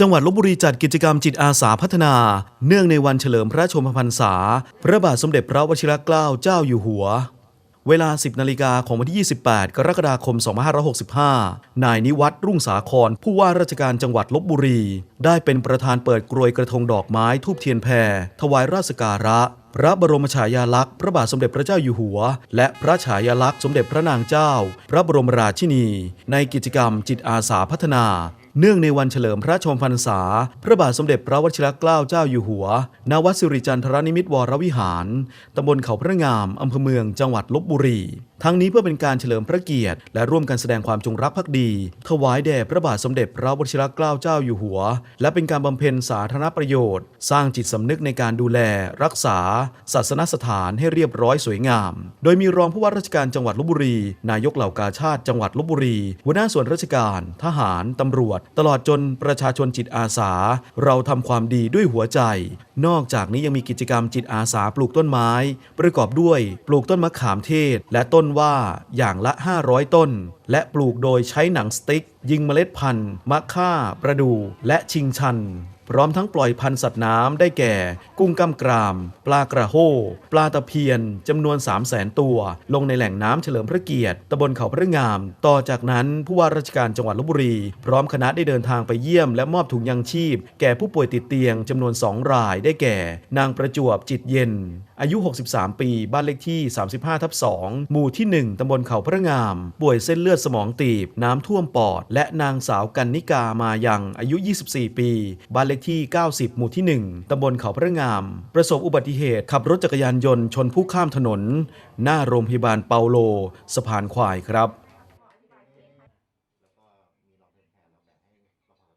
จังหวัดลบบุรีจัดกิจกรรมจิตอาสาพัฒนา เนื่องในวันเฉลิมพระชนมพรรษา พระบาทสมเด็จพระวชิรเกล้าเจ้าอยู่หัว เวลา 10 นาฬิกาของวันที่ 28 กรกฎาคม 2565 นายนิวัตรรุ่งสาคร ผู้ว่าราชการจังหวัดลบบุรี ได้เป็นประธานเปิดกรวยกระทงดอกไม้ทูบเทียนแพรถวายราชการะ พระบรมฉายาลักษณ์ พระบาทสมเด็จพระเจ้าอยู่หัว และพระฉายาลักษณ์สมเด็จพระนางเจ้า พระบรมราชินี ในกิจกรรมจิตอาสาพัฒนา เนื่องในวันเฉลิมพระชมพรรษา พระบาทสมเด็จพระวชิรเกล้าเจ้าอยู่หัว ณ วัดสิริจันทรนิมิตรวรวิหาร ตำบลเขาพระงาม อำเภอเมือง จังหวัดลบบุรี ทั้งนี้เพื่อเป็นการเฉลิมพระเกียรติ และร่วมกันแสดงความจงรักภักดี ถวายแด่พระบาทสมเด็จพระวชิรเกล้าเจ้าอยู่หัว และเป็นการบำเพ็ญสาธารณประโยชน์ สร้างจิตสำนึกในการดูแล รักษา ศาสนสถานให้เรียบร้อยสวยงาม โดยมีรองผู้ว่าราชการจังหวัดลบบุรี นายกเหล่ากาชาติจังหวัดลบบุรี หัวหน้าส่วนราชการ ทหาร ตำรวจ ตลอดจนประชาชนจิตอาสา เราทำความดีด้วยหัวใจ นอกจากนี้ยังมีกิจกรรมจิตอาสาปลูกต้นไม้ ประกอบด้วย ปลูกต้นมะขามเทศ และต้นว่าอย่างละ 500 ต้น และปลูกโดยใช้หนังสติ๊ก ยิงเมล็ดพันธุ์มะค่า ประดู และชิงชัน พร้อมทั้งปล่อยพันธุ์สัตว์น้ำได้แก่ กุ้งก้ำกราม ปลากระโฮปลาตะเพียนจำนวน 3 0 0แสนตัว ลงในแหล่งน้ำเฉลิมพระเกียรติตำบลเขาพระงาม ต่อจากนั้นผู้ว่าราชการจังหวัดลบบุรี พร้อมคณะได้เดินทางไปเยี่ยมและมอบถุงยังชีพ แก่ผู้ป่วยติดเตียงจำนวน 2 รายได้แก่ นางประจวบจิตเย็น อายุ 63 ปี บ้านเลขที่ 35ทับ2หมู่ที่ 1ตำบลเขาพระงาม ป่วยเส้นเลือดสมองตีบ น้ำท่วมปอด และนางสาวกันนิกามายังอายุ 24 ปี บ้านเลขที่ 90 หมู่ที่ 1 ตำบลเขาพระงาม ประสบอุบัติเหตุขับรถจักรยานยนต์ชนผู้ข้ามถนน หน้าโรงพยาบาลเปาโล สะพานควายครับ